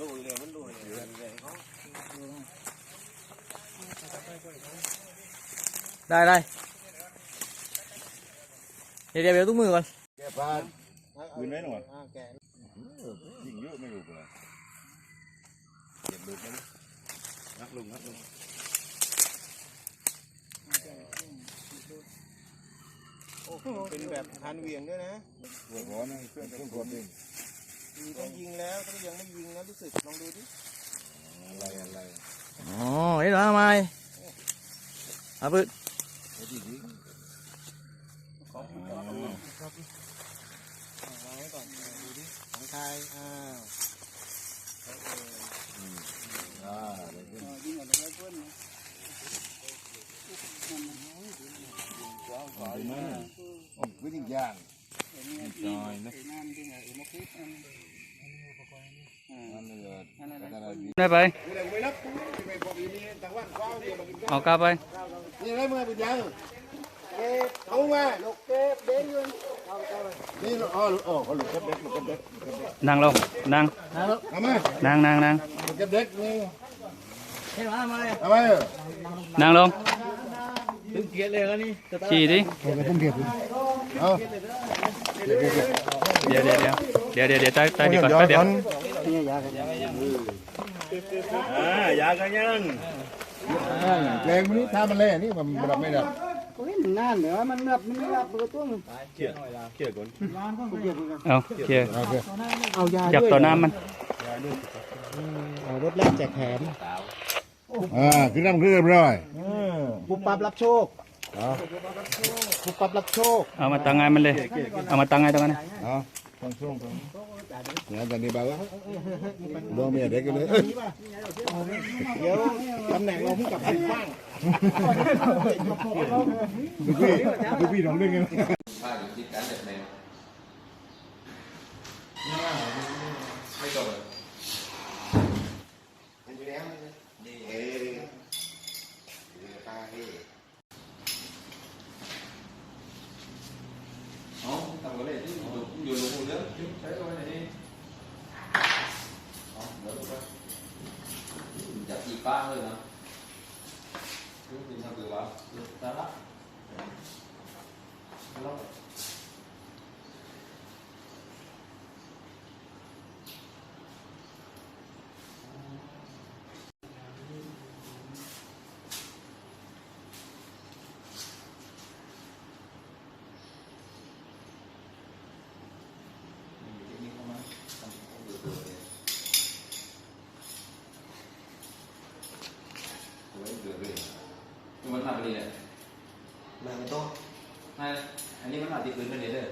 ลุยเลยมันลุยเลยเลยเขาได้ได้เดี๋ยวเดี๋ยวตุ้มือก่อนแกพานคืนไว้หน่อยยิงเยอะไม่รู้เลยเก็บลูกนะนักลุงนักลุงเป็นแบบพันเวียงด้วยนะหัวร้อนนะเครื่องเครื่องกดเอง มีต้องยิงแล้วต้องยังไม่ยิงนะรู้สึกลองดูดิอะไรอะไรอ๋อเห็นไหมทำไมเอาปืนไอ้ที่ยิงของคุณก่อนวางไว้ก่อนดูดิของไทยอ้าวอ่าอะไรขึ้นยิงอะไรไว้เพื่อนนะอ๋อดีมากอ๋อคือยิงย่างจอยนะนั่นเลยอะ ไรดีได้ไปเอากลับไปนี่อะไรมือเป็นยังเก็บเอามาลูกเก็บเด้งยืนนี่อ๋ออ๋อเขาลูกเก็บเด็กลูกเก็บเด็กนั่งลงนั่งเอามานั่งนั่งนั่งลูกเก็บเด็กนี่เห็นไหมทำไมเอามานั่งลงถึงเกียรเลยกันนี่ขี่ดิเอาเดี๋ยวเดี๋ยวเดี๋ยวเดี๋ยวเดี๋ยวเดี๋ยวใจใจดีก่อนแป๊บเดี๋ยว อ่ายากันยังแรงมันนี่ถ้ามันแรงนี่มันรับไม่ได้โอ้ยมันนานเหนือมันนับมันไม่รับเบอร์ตัวมันเกี่ยเกี่ยก่อนเอาโอเคเอายาจับตัวน้ำมันเอารถแรกแจกแถมอ่าคือน้ำคือเรียบร้อยปุบปับรับโชคปุบปับรับโชค เอามาตั้งไงมันเลย เอามาตั้งไงตรงนั้นนะเอาฟั งช่วงฟังเนี่ยตอนนี้บ่าวลองเมียเด็กกันเลยเดี๋ยวตำแหน่งเราพุ่งกับไปบ้างดูพี่ดูพี่น้องเรื่องกันจับอีป้าเลยนะรู้เป็น ทางเรือวะตาละแล้ว มันทำไปนี่แหละมาไม่ต้องไม่อันนี้มันมาติดพื้นไปเลยเด้อ